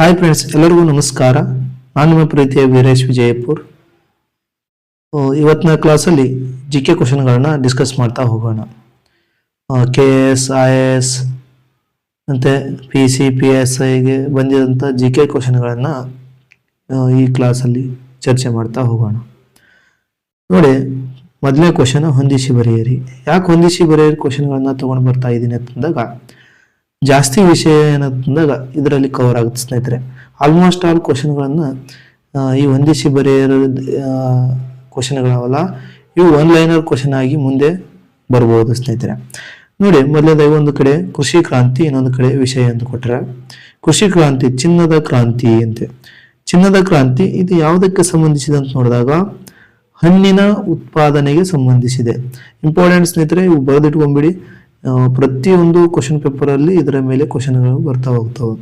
Hi friends ಎಲ್ಲರಿಗೂ ನಮಸ್ಕಾರ. ನಾನು ನಿಮ್ಮ ಪ್ರೀತಿಯ ವೀರೇಶ್ ವಿಜಯಪುರ್. ಇವತ್ತಿನ ಕ್ಲಾಸಲ್ಲಿ ಜಿ ಕೆ ಕ್ವಶನ್ಗಳನ್ನ ಡಿಸ್ಕಸ್ ಮಾಡ್ತಾ ಹೋಗೋಣ. ಕೆ ಎಸ್ ಐ ಎಸ್ ಮತ್ತು ಪಿ ಸಿ ಪಿ ಎಸ್ ಐಗೆ ಬಂದಿರೋಂಥ ಜಿ ಕೆ ಕ್ವಶನ್ಗಳನ್ನು ಈ ಕ್ಲಾಸಲ್ಲಿ ಚರ್ಚೆ ಮಾಡ್ತಾ ಹೋಗೋಣ. ನೋಡಿ ಮೊದಲನೇ ಕ್ವಶನ್ ಹೊಂದಿಸಿ ಬರೆಯಿರಿ. ಯಾಕೆ ಹೊಂದಿಸಿ ಬರೆಯಿರಿ ಕ್ವಶನ್ಗಳನ್ನ ತೊಗೊಂಡು ಬರ್ತಾ ಇದ್ದೀನಿ ಅಂತಂದಾಗ ಜಾಸ್ತಿ ವಿಷಯ ಏನಂದಾಗ ಇದರಲ್ಲಿ ಕವರ್ ಆಗುತ್ತೆ ಸ್ನೇಹಿತರೆ. ಆಲ್ಮೋಸ್ಟ್ ಆಲ್ ಕ್ವಶನ್ಗಳನ್ನು ಈ ಹೊಂದಿಸಿ ಬರೆಯೋ ಕ್ವಶನ್ಗಳವಲ್ಲ ಇವು ಒನ್ ಲೈನರ್ ಕ್ವಶನ್ ಆಗಿ ಮುಂದೆ ಬರ್ಬೋದು ಸ್ನೇಹಿತರೆ. ನೋಡಿ, ಮೊದಲನೇದಾಗಿ ಒಂದು ಕಡೆ ಕೃಷಿ ಕ್ರಾಂತಿ, ಇನ್ನೊಂದು ಕಡೆ ವಿಷಯ ಅಂತ ಕೊಟ್ಟರೆ ಕೃಷಿ ಕ್ರಾಂತಿ, ಚಿನ್ನದ ಕ್ರಾಂತಿ ಅಂತೆ. ಚಿನ್ನದ ಕ್ರಾಂತಿ, ಇದು ಯಾವುದಕ್ಕೆ ಸಂಬಂಧಿಸಿದೆ ಅಂತ ನೋಡಿದಾಗ, ಹಣ್ಣಿನ ಉತ್ಪಾದನೆಗೆ ಸಂಬಂಧಿಸಿದೆ. ಇಂಪಾರ್ಟೆಂಟ್ ಸ್ನೇಹಿತರೆ, ಇವು ಬರೆದಿಟ್ಕೊಂಬಿಡಿ. ಪ್ರತಿಯೊಂದು ಕ್ವಶನ್ ಪೇಪರಲ್ಲಿ ಇದರ ಮೇಲೆ ಕ್ವಶನ್ಗಳು ಬರ್ತಾ ಹೋಗ್ತವೆ.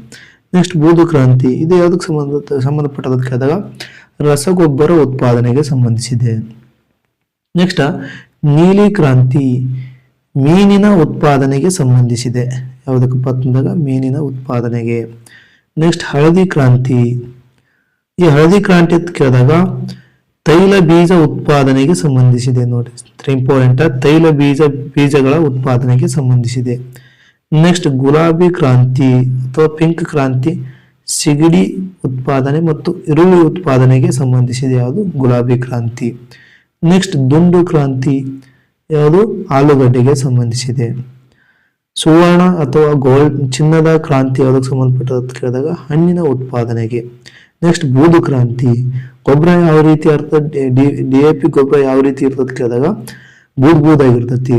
ನೆಕ್ಸ್ಟ್ ಬೂದು ಕ್ರಾಂತಿ. ಇದು ಯಾವುದಕ್ಕೆ ಸಂಬಂಧ ಸಂಬಂಧಪಟ್ಟದಕ್ಕೆ ಆದಾಗ ರಸಗೊಬ್ಬರ ಉತ್ಪಾದನೆಗೆ ಸಂಬಂಧಿಸಿದೆ. ನೆಕ್ಸ್ಟ್ ನೀಲಿ ಕ್ರಾಂತಿ ಮೀನಿನ ಉತ್ಪಾದನೆಗೆ ಸಂಬಂಧಿಸಿದೆ. ಯಾವುದಕ್ಕಪ್ಪ ಅಂತಂದಾಗ ಮೀನಿನ ಉತ್ಪಾದನೆಗೆ. ನೆಕ್ಸ್ಟ್ ಹಳದಿ ಕ್ರಾಂತಿ. ಈ ಹಳದಿ ಕ್ರಾಂತಿ ಅಂತ ಕೇಳಿದಾಗ ತೈಲ ಬೀಜ ಉತ್ಪಾದನೆಗೆ ಸಂಬಂಧಿಸಿದೆ. ನೋಡಿ ಇಂಪಾರ್ಟೆಂಟ್ ತೈಲ ಬೀಜ, ಬೀಜಗಳ ಉತ್ಪಾದನೆಗೆ ಸಂಬಂಧಿಸಿದೆ. ನೆಕ್ಸ್ಟ್ ಗುಲಾಬಿ ಕ್ರಾಂತಿ ಅಥವಾ ಪಿಂಕ್ ಕ್ರಾಂತಿ, ಸಿಗಡಿ ಉತ್ಪಾದನೆ ಮತ್ತು ಈರುಳ್ಳಿ ಉತ್ಪಾದನೆಗೆ ಸಂಬಂಧಿಸಿದೆ. ಯಾವುದು? ಗುಲಾಬಿ ಕ್ರಾಂತಿ. ನೆಕ್ಸ್ಟ್ ದುಂಡು ಕ್ರಾಂತಿ, ಯಾವುದು? ಆಲೂಗಡ್ಡೆಗೆ ಸಂಬಂಧಿಸಿದೆ. ಸುವರ್ಣ ಅಥವಾ ಗೋಲ್ಡ್ ಚಿನ್ನದ ಕ್ರಾಂತಿ ಯಾವುದಕ್ಕೆ ಸಂಬಂಧಪಟ್ಟ ಕೇಳಿದಾಗ ಹಣ್ಣಿನ ಉತ್ಪಾದನೆಗೆ. ನೆಕ್ಸ್ಟ್ ಬೂದು ಕ್ರಾಂತಿ ಗೊಬ್ಬರ ಯಾವ ರೀತಿ ಇರ್ತದೆ ಡಿ ಎ ಪಿ ಗೊಬ್ಬರ ಯಾವ ರೀತಿ ಇರ್ತದ ಕೇಳಿದಾಗ ಬೂದ್ ಬೂದಾಗಿರ್ತತಿ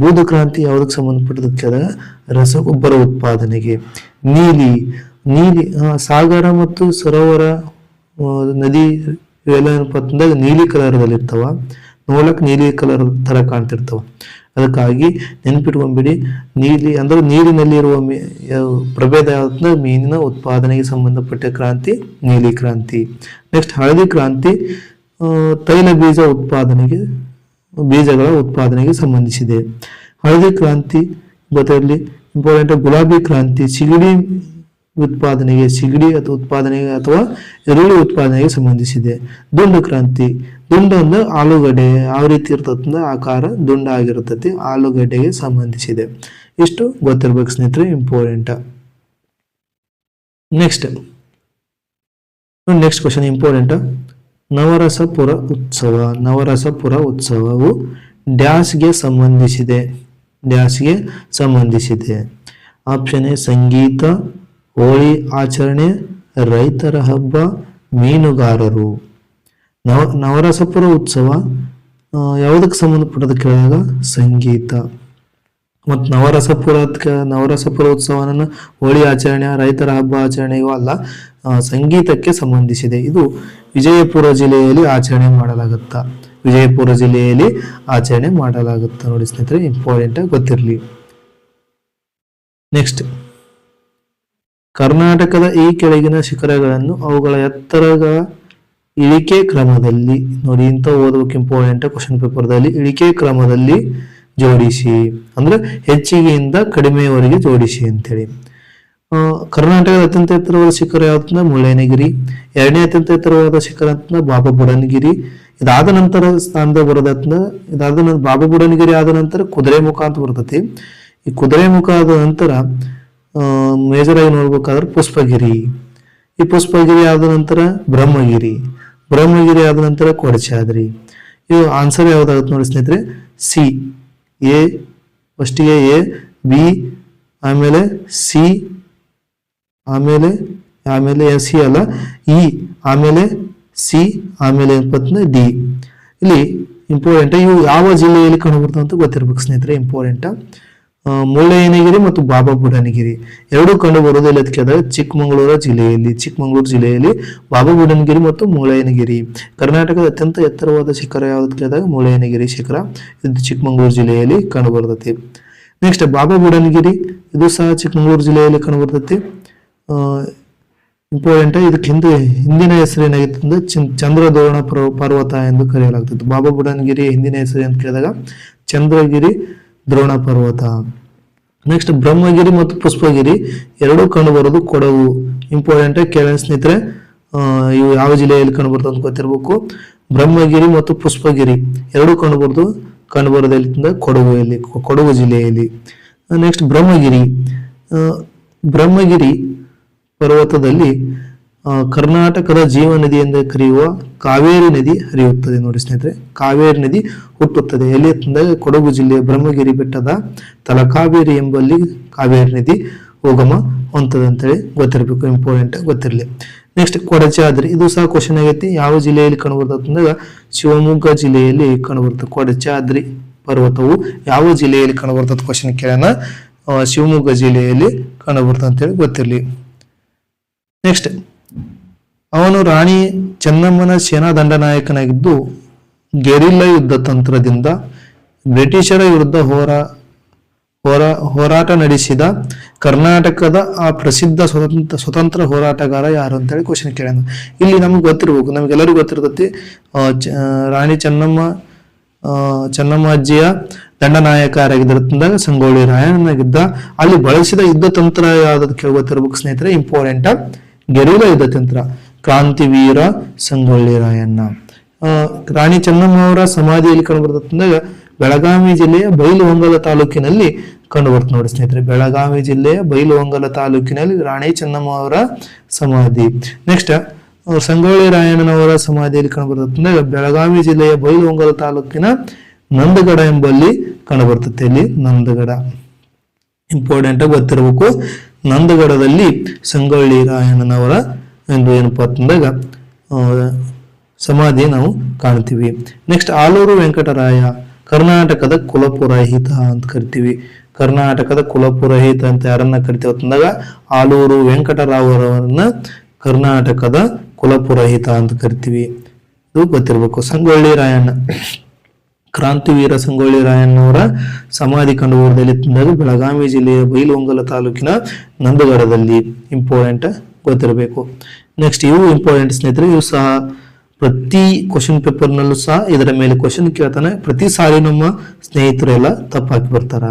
ಬೂದು ಕ್ರಾಂತಿ ಯಾವುದಕ್ಕೆ ಸಂಬಂಧಪಟ್ಟದ ಕೇಳಿದಾಗ, ರಸಗೊಬ್ಬರ ಉತ್ಪಾದನೆಗೆ. ನೀಲಿ ನೀಲಿ ಸಾಗರ ಮತ್ತು ಸರೋವರ ನದಿ, ಇವೆಲ್ಲ ಏನಪ್ಪ ಅಂತಂದಾಗ ನೀಲಿ ಕಲರ್ದಲ್ಲಿ ಇರ್ತಾವ ನೋಡಕ್ ನೀಲಿ ಕಲರ್ ತರ ಕಾಣ್ತಿರ್ತಾವ. ಅದಕ್ಕಾಗಿ ನೆನಪಿಟ್ಕೊಂಬಿಡಿ. ನೀಲಿ ಅಂದರೆ ನೀರಿನಲ್ಲಿ ಇರುವ ಮೀ- ಯಾವ- ಪ್ರಭೇದ ಮೀನಿನ ಉತ್ಪಾದನೆಗೆ ಸಂಬಂಧಪಟ್ಟ ಕ್ರಾಂತಿ, ನೀಲಿ ಕ್ರಾಂತಿ. ನೆಕ್ಸ್ಟ್ ಹಳದಿ ಕ್ರಾಂತಿ ತೈಲ ಬೀಜ ಉತ್ಪಾದನೆಗೆ, ಬೀಜಗಳ ಉತ್ಪಾದನೆಗೆ ಸಂಬಂಧಿಸಿದೆ. ಹಳದಿ ಕ್ರಾಂತಿ ಗೊತ್ತಿರಲಿ ಇಂಪಾರ್ಟೆಂಟ್ ಗುಲಾಬಿ ಕ್ರಾಂತಿ ಸಿಗಡಿ ಉತ್ಪಾದನೆಗೆ, ಸಿಗಡಿ ಅಥವಾ ಉತ್ಪಾದನೆಗೆ ಅಥವಾ ಈರುಳ್ಳಿ ಉತ್ಪಾದನೆಗೆ ಸಂಬಂಧಿಸಿದೆ. ದುಂಡು ಕ್ರಾಂತಿ. ದುಂಡು ಅಂದ್ರೆ ಆಲೂಗಡ್ಡೆ ಯಾವ ರೀತಿ ಇರ್ತದ ಆಕಾರ ದುಂಡ ಆಗಿರ್ತತಿ, ಆಲೂಗಡ್ಡೆಗೆ ಸಂಬಂಧಿಸಿದೆ. ಇಷ್ಟು ಗೊತ್ತಿರ್ಬೇಕು ಸ್ನೇಹಿತರೆ important next next question important Navarasapura Utsava. Navarasapura ಉತ್ಸವವು ಡ್ಯಾಸ್ಗೆ ಸಂಬಂಧಿಸಿದೆ. ಡ್ಯಾಸ್ಗೆ ಸಂಬಂಧಿಸಿದೆ. ಆಪ್ಷನ್ ಎ, ಸಂಗೀತ. ಹೋಳಿ ಆಚರಣೆ ರೈತರ ಹಬ್ಬ ಮೀನುಗಾರರು. ನವ ನವರಸಪುರ ಉತ್ಸವ ಯಾವುದಕ್ಕೆ ಸಂಬಂಧಪಟ್ಟದ ಕೇಳಿದಾಗ ಸಂಗೀತ. ಮತ್ತು ನವರಸಪುರ ನವರಸಪುರ ಉತ್ಸವನ ಹೋಳಿ ಆಚರಣೆ, ರೈತರ ಹಬ್ಬ ಆಚರಣೆಯೂ ಅಲ್ಲ ಸಂಗೀತಕ್ಕೆ ಸಂಬಂಧಿಸಿದೆ. ಇದು ವಿಜಯಪುರ ಜಿಲ್ಲೆಯಲ್ಲಿ ಆಚರಣೆ ಮಾಡಲಾಗುತ್ತಾ. ವಿಜಯಪುರ ಜಿಲ್ಲೆಯಲ್ಲಿ ಆಚರಣೆ ಮಾಡಲಾಗುತ್ತಾ. ನೋಡಿ ಸ್ನೇಹಿತರೆ ಇಂಪಾರ್ಟೆಂಟ್ ಗೊತ್ತಿರಲಿ. ನೆಕ್ಸ್ಟ್ ಕರ್ನಾಟಕದ ಈ ಕೆಳಗಿನ ಶಿಖರಗಳನ್ನು ಅವುಗಳ ಎತ್ತರಗಳ ಇಳಿಕೆ ಕ್ರಮದಲ್ಲಿ ನೋಡಿ, ಇಂಥ ಓದಬೇಕು ಇಂಪಾರ್ಟೆಂಟ್ ಕ್ವಶನ್ ಪೇಪರ್ದಲ್ಲಿ ಇಳಿಕೆ ಕ್ರಮದಲ್ಲಿ ಜೋಡಿಸಿ. ಅಂದ್ರೆ ಹೆಚ್ಚಿಗೆಯಿಂದ ಕಡಿಮೆಯವರೆಗೆ ಜೋಡಿಸಿ ಅಂತೇಳಿ. ಕರ್ನಾಟಕದ ಅತ್ಯಂತ ಎತ್ತರವಾದ ಶಿಖರ ಯಾವ್ದಂದ್ರೆ ಮುಳ್ಳಯ್ಯನಗಿರಿ. ಎರಡನೇ ಅತ್ಯಂತ ಎತ್ತರವಾದ ಶಿಖರ ಅಂತ ಬಾಬಾ ಬುಡನಗಿರಿ. ಇದಾದ ನಂತರ ಸ್ಥಾನದ ಬರೋದತ್ನ ಇದಾದ ನಂತರ ಬಾಬಾ ಬುಡನಗಿರಿ ಆದ ನಂತರ ಕುದುರೆ ಮುಖ ಅಂತ ಬರ್ತತಿ. ಈ ಕುದುರೆ ಮುಖ ಆದ ನಂತರ ಮೇಜರ್ ಆಗಿ ನೋಡ್ಬೇಕಾದ್ರೆ ಪುಷ್ಪಗಿರಿ. ಈ ಪುಷ್ಪಗಿರಿ ಆದ ನಂತರ ಬ್ರಹ್ಮಗಿರಿ. ಬ್ರಹ್ಮಗಿರಿ ಆದ ನಂತರ ಕೊಡಚಾದ್ರಿ. ಇವು ಆನ್ಸರ್ ಯಾವ್ದಾಗುತ್ತೆ ನೋಡಿ ಸ್ನೇಹಿತರೆ? ಸಿ ಎ ಫಸ್ಟಿಗೆ ಎ ಬಿ ಆಮೇಲೆ ಸಿ ಆಮೇಲೆ ಆಮೇಲೆ ಸಿ ಅಲ್ಲ? ಇ ಆಮೇಲೆ ಸಿ ಆಮೇಲೆ ಏನಪ್ಪ ಡಿ ಇಲ್ಲಿ ಇಂಪಾರ್ಟೆಂಟ್ ಇವು ಯಾವ ಜಿಲ್ಲೆಯಲ್ಲಿ ಕಂಡುಬರ್ತವೆ ಅಂತ ಗೊತ್ತಿರ್ಬೇಕು ಸ್ನೇಹಿತರೆ ಇಂಪಾರ್ಟೆಂಟ್ ಮುಳ್ಳಯ್ಯನಗಿರಿ ಮತ್ತು ಬಾಬಾ ಬುಡನಗಿರಿ. ಎರಡೂ ಕಂಡು ಬರೋದು ಇಲ್ಲಿ ಕೇಳಿದಾಗ ಚಿಕ್ಕಮಗಳೂರು ಜಿಲ್ಲೆಯಲ್ಲಿ ಚಿಕ್ಕಮಗಳೂರು ಜಿಲ್ಲೆಯಲ್ಲಿ ಬಾಬಾ ಬುಡನಗಿರಿ ಮತ್ತು ಮುಳ್ಳಯ್ಯನಗಿರಿ. ಕರ್ನಾಟಕದ ಅತ್ಯಂತ ಎತ್ತರವಾದ ಶಿಖರ ಯಾವ್ದು ಕೇಳಿದಾಗ ಮುಳ್ಳಯ್ಯನಗಿರಿ ಶಿಖರ. ಇದು ಚಿಕ್ಕಮಗಳೂರು ಜಿಲ್ಲೆಯಲ್ಲಿ ಕಂಡು ಬರ್ತೈತಿ ನೆಕ್ಸ್ಟ್ ಬಾಬಾ ಬುಡನಗಿರಿ. ಇದು ಸಹ ಚಿಕ್ಕಮಗಳೂರು ಜಿಲ್ಲೆಯಲ್ಲಿ ಕಂಡು ಬರ್ತೈತಿ ಇಂಪಾರ್ಟೆಂಟ್ ಇದಕ್ಕೆ ಹಿಂದೆ, ಹಿಂದಿನ ಹೆಸರು ಏನಾಗಿತ್ತು ಅಂದ್ರೆ ಪರ್ವ, ಪರ್ವತ ಎಂದು ಕರೆಯಲಾಗ್ತಿತ್ತು. ಬಾಬಾ ಬುಡನಗಿರಿ ಹಿಂದಿನ ಹೆಸರು ಅಂತ ಕೇಳಿದಾಗ? ಚಂದ್ರಗಿರಿ. ದ್ರೋಣ ಪರ್ವತ ನೆಕ್ಸ್ಟ್ ಬ್ರಹ್ಮಗಿರಿ ಮತ್ತು ಪುಷ್ಪಗಿರಿ ಎರಡೂ ಕಂಡು ಬರೋದು ಕೊಡಗು. ಇಂಪಾರ್ಟೆಂಟ್ ಕೇಳ ಸ್ನೇಹಿತರೆ. ಇವು ಯಾವ ಜಿಲ್ಲೆಯಲ್ಲಿ ಕಂಡು ಅಂತ ಗೊತ್ತಿರಬೇಕು. ಬ್ರಹ್ಮಗಿರಿ ಮತ್ತು ಪುಷ್ಪಗಿರಿ ಎರಡೂ ಕಂಡು ಬರೋದು, ಕಂಡು ಬರೋದೆಲ್ಲಿಂದ ಕೊಡಗುಯಲ್ಲಿ, ಕೊಡಗು ಜಿಲ್ಲೆಯಲ್ಲಿ. ನೆಕ್ಸ್ಟ್ ಬ್ರಹ್ಮಗಿರಿ. ಬ್ರಹ್ಮಗಿರಿ ಪರ್ವತದಲ್ಲಿ ಕರ್ನಾಟಕದ ಜೀವ ನದಿ ಎಂದು ಕರೆಯುವ ಕಾವೇರಿ ನದಿ ಹರಿಯುತ್ತದೆ ನೋಡಿ ಸ್ನೇಹಿತರೆ. ಕಾವೇರಿ ನದಿ ಹುಟ್ಟುತ್ತದೆ. ಎಲ್ಲಿ ಅಂತಂದಾಗ ಕೊಡಗು ಜಿಲ್ಲೆಯ ಬ್ರಹ್ಮಗಿರಿ ಬೆಟ್ಟದ ತಲಕಾವೇರಿ ಎಂಬಲ್ಲಿ ಕಾವೇರಿ ನದಿ ಉಗಮ ಹೊಂತದೆ ಅಂತೇಳಿ ಗೊತ್ತಿರಬೇಕು. ಇಂಪಾರ್ಟೆಂಟ್ ಗೊತ್ತಿರಲಿ. ನೆಕ್ಸ್ಟ್ ಕೊಡಚಾದ್ರಿ ಇದು ಸಹ ಕ್ವಶನ್ ಆಗೈತಿ. ಯಾವ ಜಿಲ್ಲೆಯಲ್ಲಿ ಕಂಡುಬರ್ತದೆ ಶಿವಮೊಗ್ಗ ಜಿಲ್ಲೆಯಲ್ಲಿ ಕಂಡುಬರ್ತದೆ ಕೊಡಚಾದ್ರಿ ಪರ್ವತವು ಯಾವ ಜಿಲ್ಲೆಯಲ್ಲಿ ಕಂಡುಬರ್ತದೆ ಕ್ವಶನ್ ಕೇಳೋಣ. ಶಿವಮೊಗ್ಗ ಜಿಲ್ಲೆಯಲ್ಲಿ ಕಂಡುಬರ್ತದೆ ಅಂತೇಳಿ ಗೊತ್ತಿರಲಿ. ನೆಕ್ಸ್ಟ್ ಅವನು ರಾಣಿ ಚೆನ್ನಮ್ಮನ ಸೇನಾ ದಂಡನಾಯಕನಾಗಿದ್ದು ಗೆರಿಲ್ಲಾ ಯುದ್ಧ ತಂತ್ರದಿಂದ ಬ್ರಿಟಿಷರ ವಿರುದ್ಧ ಹೋರಾ ಹೋರಾ, ಹೋರಾಟ ನಡೆಸಿದ ಕರ್ನಾಟಕದ ಆ ಪ್ರಸಿದ್ಧ ಸ್ವತಂತ್ರ ಸ್ವತಂತ್ರ ಹೋರಾಟಗಾರ ಯಾರು ಅಂತೇಳಿ ಕ್ವಶನ್ ಕೇಳೋಣ. ಇಲ್ಲಿ ನಮ್ಗೆ ಗೊತ್ತಿರ್ಬೇಕು, ನಮಗೆಲ್ಲರಿಗೂ ಗೊತ್ತಿರ್ತೈತಿ ರಾಣಿ ಚೆನ್ನಮ್ಮ ಚೆನ್ನಮ್ಮ ಅಜ್ಜಿಯ ದಂಡನಾಯಕರಾಗಿದ್ದಂದಾಗ ಸಂಗೊಳ್ಳಿ ರಾಯಣ್ಣನಾಗಿದ್ದ, ಅಲ್ಲಿ ಬಳಸಿದ ಯುದ್ಧ ತಂತ್ರ ಯಾವ್ದು ಕೇಳಿ ಗೊತ್ತಿರ್ಬೇಕು ಸ್ನೇಹಿತರೆ ಇಂಪಾರ್ಟೆಂಟ್ ಗೆರಿಲ ಯುದ್ಧ ತಂತ್ರ. ಕ್ರಾಂತಿವೀರ ಸಂಗೊಳ್ಳಿ ರಾಯಣ್ಣ ರಾಣಿ ಚೆನ್ನಮ್ಮ ಅವರ ಸಮಾಧಿಯಲ್ಲಿ ಕಂಡುಬರ್ತಂದಾಗ ಬೆಳಗಾವಿ ಜಿಲ್ಲೆಯ ಬೈಲುಹೊಂಗಲ ತಾಲೂಕಿನಲ್ಲಿ ಕಂಡುಬರ್ತದೆ ನೋಡಿ ಸ್ನೇಹಿತರೆ. ಬೆಳಗಾವಿ ಜಿಲ್ಲೆಯ ಬೈಲುಹೊಂಗಲ ತಾಲೂಕಿನಲ್ಲಿ ರಾಣಿ ಚೆನ್ನಮ್ಮ ಅವರ ಸಮಾಧಿ. ನೆಕ್ಸ್ಟ್ ಸಂಗೊಳ್ಳಿ ರಾಯಣ್ಣನವರ ಸಮಾಧಿಯಲ್ಲಿ ಕಂಡುಬರ್ತಂದಾಗ ಬೆಳಗಾವಿ ಜಿಲ್ಲೆಯ ಬೈಲುಹೊಂಗಲ ತಾಲೂಕಿನ ನಂದಗಡ ಎಂಬಲ್ಲಿ ಕಂಡುಬರ್ತತೆ ಇಲ್ಲಿ ನಂದಗಡ. ಇಂಪಾರ್ಟೆಂಟ್ ಆಗಿ ಗೊತ್ತಿರಬೇಕು, ನಂದಗಡದಲ್ಲಿ ಸಂಗೊಳ್ಳಿ ರಾಯಣ್ಣನವರ ಒಂದು ಏನಪ್ಪ ಅಂತಂದಾಗ ಸಮಾಧಿ ನಾವು ಕಾಣ್ತೀವಿ. ನೆಕ್ಸ್ಟ್ ಆಲೂರು ವೆಂಕಟರಾಯ, ಕರ್ನಾಟಕದ ಕುಲಪುರಹಿತ ಅಂತ ಕರಿತೀವಿ. ಕರ್ನಾಟಕದ ಕುಲಪುರಹಿತ ಅಂತ ಯಾರನ್ನ ಕರಿತೀವಿ ಅಂತಂದಾಗ, ಆಲೂರು ವೆಂಕಟರಾವರವರನ್ನ ಕರ್ನಾಟಕದ ಕುಲಪುರಹಿತ ಅಂತ ಕರಿತೀವಿ. ಇದು ಗೊತ್ತಿರಬೇಕು. ಸಂಗೊಳ್ಳಿ ರಾಯಣ್ಣ. ಕ್ರಾಂತಿವೀರ ಸಂಗೊಳ್ಳಿ ರಾಯಣ್ಣವರ ಸಮಾಧಿ ಕಂಡುಬರದಲ್ಲಿ ತಂದಾಗ ಬೆಳಗಾವಿ ಜಿಲ್ಲೆಯ ಬೈಲಹೊಂಗಲ ತಾಲೂಕಿನ ನಂದಗಡದಲ್ಲಿ ಇಂಪಾರ್ಟೆಂಟ್ ಗೊತ್ತಿರಬೇಕು. ನೆಕ್ಸ್ಟ್ ಇವು ಇಂಪಾರ್ಟೆಂಟ್ ಸ್ನೇಹಿತರೆ ಇವು ಸಹ ಪ್ರತಿ ಕ್ವಶನ್ ಪೇಪರ್ನಲ್ಲೂ ಸಹ ಇದರ ಮೇಲೆ ಕ್ವಶನ್ ಕೇಳ್ತಾನೆ. ಪ್ರತಿ ಸಾರಿ ನಮ್ಮ ಸ್ನೇಹಿತರು ಎಲ್ಲ ತಪ್ಪಾಕಿ ಬರ್ತಾರ.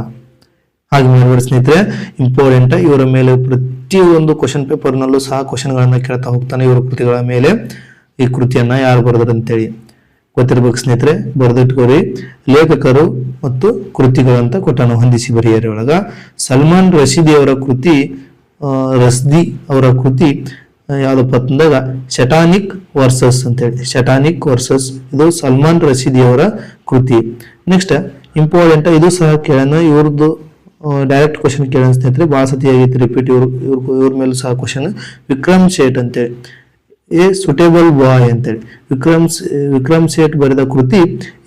ಹಾಗೆ ಮಾಡಬೇಡ ಸ್ನೇಹಿತರೆ ಇಂಪಾರ್ಟೆಂಟ್ ಇವರ ಮೇಲೆ ಪ್ರತಿಯೊಂದು ಕ್ವಶನ್ ಪೇಪರ್ನಲ್ಲೂ ಸಹ ಕ್ವಶನ್ಗಳನ್ನು ಕೇಳ್ತಾ ಹೋಗ್ತಾನೆ ಇವರ ಕೃತಿಗಳ ಮೇಲೆ ಈ ಕೃತಿಯನ್ನ ಯಾರು ಬರೆದ್ರು ಅಂತೇಳಿ ಗೊತ್ತಿರ್ಬೇಕು ಸ್ನೇಹಿತರೆ ಬರೆದಿಟ್ಕೋರಿ ಲೇಖಕರು ಮತ್ತು ಕೃತಿಗಳು ಅಂತ ಕೊಟ್ಟಾನ ಹೊಂದಿಸಿ ಬರೆಯರಿ ಒಳಗ. ಸಲ್ಮಾನ್ ರಶೀದಿ ಅವರ ಕೃತಿ ರಸ್ದಿ ಅವರ ಕೃತಿ ಯಾವುದಪ್ಪ ಅಂತಂದಾಗ ಶಟಾನಿಕ್ ವರ್ಸಸ್ ಅಂತೇಳಿ ಶಟಾನಿಕ್ ವರ್ಸಸ್, ಇದು ಸಲ್ಮಾನ್ ರಶೀದಿ ಅವರ ಕೃತಿ. ನೆಕ್ಸ್ಟ್, ಇಂಪಾರ್ಟೆಂಟ್, ಇದು ಸಹ ಕೇಳೋಣ. ಇವ್ರದ್ದು ಡೈರೆಕ್ಟ್ ಕ್ವಶನ್ ಕೇಳೋಣ ಸ್ನೇಹಿತರೆ. ಭಾಳ ಸತಿ ರಿಪೀಟ್ ಇವ್ರ ಇವ್ರ ಇವ್ರ ಮೇಲೂ ಸಹ ಕ್ವಶನ್ ವಿಕ್ರಮ್ ಶೇಟ್ ಅಂತೇಳಿ ಎ ಸುಟೇಬಲ್ ಬಾಯ್ ಅಂತೇಳಿ ವಿಕ್ರಮ್ ವಿಕ್ರಮ್ ಸೇಠ್ ಬರೆದ ಕೃತಿ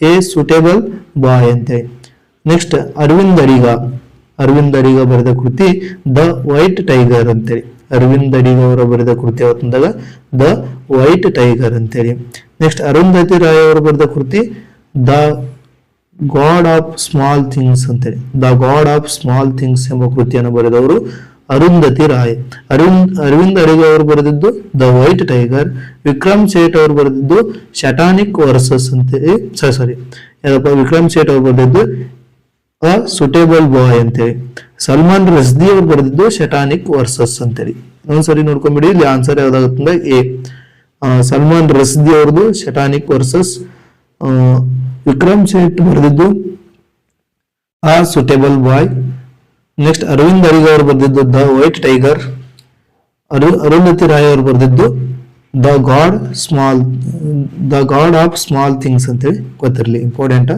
ಎ ಸುಟೇಬಲ್ ಬಾಯ್ ಅಂತೇಳಿ ನೆಕ್ಸ್ಟ್ ಅರವಿಂದ್ ಅಡಿಗ. ಅರವಿಂದ್ ಅಡಿಗ ಬರೆದ ಕೃತಿ ದ ವೈಟ್ ಟೈಗರ್ ಅಂತೇಳಿ ಅರವಿಂದ್ ಅಡಿಗ ಅವರ ಬರೆದ ಕೃತಿ ಯಾವತ್ತಂದಾಗ? ದ ವೈಟ್ ಟೈಗರ್ ಅಂತೇಳಿ ನೆಕ್ಸ್ಟ್ ಅರುಂಧತಿ ರಾಯ್ ಅವರು ಬರೆದ ಕೃತಿ the god of small things ಅಂತೇಳಿ the god of small things ಎಂಬ ಕೃತಿಯನ್ನು ಬರೆದವರು ಅರುಂಧತಿ ರಾಯ್ ಅರವಿಂದ್ ಅರವಿಂದ್ ಅಡಿಗೆ ಅವರು ಬರೆದಿದ್ದು the white tiger, Vikram Seth ಅವರು ಬರೆದಿದ್ದು ಶಟಾನಿಕ್ ವರ್ಸಸ್ ಅಂತೇಳಿ ಸಾರಿ ಯಾರಪ್ಪ ವಿಕ್ರಮ್ ಸೇಠ್ ಅವರು ಬರೆದಿದ್ದು ಅ ಸುಟೇಬಲ್ ಬಾಯ್ ಅಂತೇಳಿ ಸಲ್ಮಾನ್ ರಸ್ದಿ ಅವರು ಬರೆದಿದ್ದು ಶಟಾನಿಕ್ ವರ್ಸಸ್ ಅಂತೇಳಿ ಒಂದ್ಸರಿ ನೋಡ್ಕೊಂಬಿಡಿ, ಇಲ್ಲಿ ಆನ್ಸರ್ ಯಾವ್ದಾಗುತ್ತಂದ್ರೆ ಎ. ಸಲ್ಮಾನ್ ರಸ್ದಿ ಅವ್ರದ್ದು ಶಟಾನಿಕ್ ವರ್ಸಸ್. ವಿಕ್ರಮ್ ಸೇಠ್ ಬರೆದಿದ್ದು a suitable boy next Aravind Adiga ಅವರು ಬರೆದಿದ್ದು ದ ವೈಟ್ ಟೈಗರ್ ಅರು ಅರುಂಧತಿ ರಾಯ್ ಅವರು ಬರೆದಿದ್ದು the god small the god of small things ಅಂತೇಳಿ ಗೊತ್ತಿರಲಿ ಇಂಪಾರ್ಟೆಂಟ್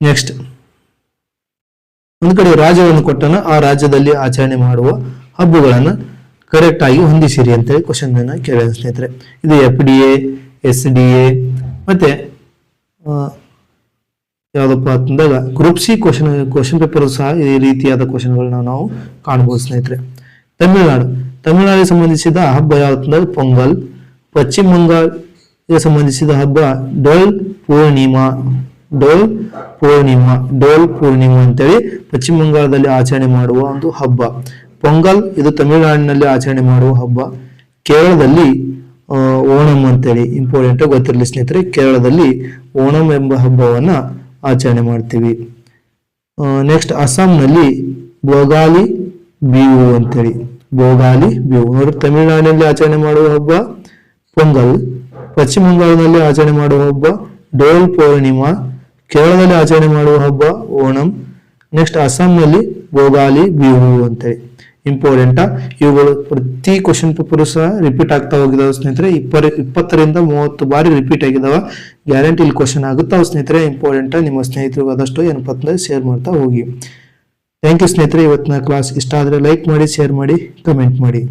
ನೆಕ್ಸ್ಟ್ ಒಂದು ಕಡೆ ರಾಜ್ಯವನ್ನು ಕೊಟ್ಟನ, ಆ ರಾಜ್ಯದಲ್ಲಿ ಆಚರಣೆ ಮಾಡುವ ಹಬ್ಬಗಳನ್ನ ಕರೆಕ್ಟ್ ಆಗಿ ಹೊಂದಿಸಿರಿ ಅಂತೇಳಿ ಕ್ವಶನ್ ಕೇಳಿದ ಸ್ನೇಹಿತರೆ. ಇದು F D S D A ಮತ್ತೆ ಯಾವ್ದಪ್ಪ ಅಂತಂದಾಗ group C question question paper ಸಹ ಈ ರೀತಿಯಾದ ಕ್ವಶನ್ಗಳನ್ನ ನಾವು ಕಾಣಬಹುದು ಸ್ನೇಹಿತರೆ. ತಮಿಳುನಾಡು. ತಮಿಳುನಾಡಿಗೆ ಸಂಬಂಧಿಸಿದ ಹಬ್ಬ ಯಾವ್ದಂದ್ರೆ ಪೊಂಗಲ್. ಪಶ್ಚಿಮ ಬಂಗಾಳಕ್ಕೆ ಸಂಬಂಧಿಸಿದ ಹಬ್ಬ ಡೋಲ್ ಪೂರ್ಣಿಮಾ. ಡೋಲ್ ಪೂರ್ಣಿಮಾ. ಡೋಲ್ ಪೂರ್ಣಿಮಾ ಅಂತೇಳಿ ಪಶ್ಚಿಮ ಬಂಗಾಳದಲ್ಲಿ ಆಚರಣೆ ಮಾಡುವ ಒಂದು ಹಬ್ಬ. ಪೊಂಗಲ್ ಇದು ತಮಿಳುನಾಡಿನಲ್ಲಿ ಆಚರಣೆ ಮಾಡುವ ಹಬ್ಬ. ಕೇರಳದಲ್ಲಿ ಓಣಂ ಅಂತೇಳಿ ಇಂಪಾರ್ಟೆಂಟ್ ಗೊತ್ತಿರಲಿ ಸ್ನೇಹಿತರೆ. ಕೇರಳದಲ್ಲಿ ಓಣಂ ಎಂಬ ಹಬ್ಬವನ್ನ ಆಚರಣೆ ಮಾಡ್ತೀವಿ. ನೆಕ್ಸ್ಟ್ ಅಸ್ಸಾಂನಲ್ಲಿ ಭೋಗಾಲಿ ಬೀವು ಅಂತೇಳಿ. ಬೋಗಾಲಿ ಬಿಹು ನೋಡಿ ತಮಿಳುನಾಡಿನಲ್ಲಿ ಆಚರಣೆ ಮಾಡುವ ಹಬ್ಬ, ಪೊಂಗಲ್. ಪಶ್ಚಿಮ ಬಂಗಾಳದಲ್ಲಿ ಆಚರಣೆ ಮಾಡುವ ಹಬ್ಬ, ಡೋಲ್ ಪೂರ್ಣಿಮಾ. ಕೇರಳದಲ್ಲಿ ಆಚರಣೆ ಮಾಡುವ ಹಬ್ಬ, ಓಣಂ. ನೆಕ್ಸ್ಟ್ ಅಸ್ಸಾಂನಲ್ಲಿ ಭೋಗಾಲಿ ಬಿಹು ಅಂತೇಳಿ. ಇಂಪಾರ್ಟೆಂಟ್ ಇವುಗಳು ಪ್ರತಿ ಕ್ವಶನ್ ಪೇಪರ್ ಸಹ ರಿಪೀಟ್ ಆಗ್ತಾ ಹೋಗಿದಾವೆ ಸ್ನೇಹಿತರೆ. ಇಪ್ಪರ್ ಇಪ್ಪತ್ತರಿಂದ ಮೂವತ್ತು ಬಾರಿ ರಿಪೀಟ್ ಆಗಿದಾವ. ಗ್ಯಾರಂಟಿ ಇಲ್ಲಿ ಕ್ವಶನ್ ಆಗುತ್ತಾವ ಸ್ನೇಹಿತರೆ. ಇಂಪಾರ್ಟೆಂಟ್ ನಿಮ್ಮ ಸ್ನೇಹಿತರಿಗೆ ಆದಷ್ಟು ಏನಪ್ಪ ಅಂತಂದ್ರೆ ಶೇರ್ ಮಾಡ್ತಾ ಹೋಗಿ. ಥ್ಯಾಂಕ್ ಯು ಸ್ನೇಹಿತರೆ. ಇವತ್ತಿನ ಕ್ಲಾಸ್ ಇಷ್ಟ ಆದರೆ ಲೈಕ್ ಮಾಡಿ ಶೇರ್ ಮಾಡಿ ಕಮೆಂಟ್ ಮಾಡಿ.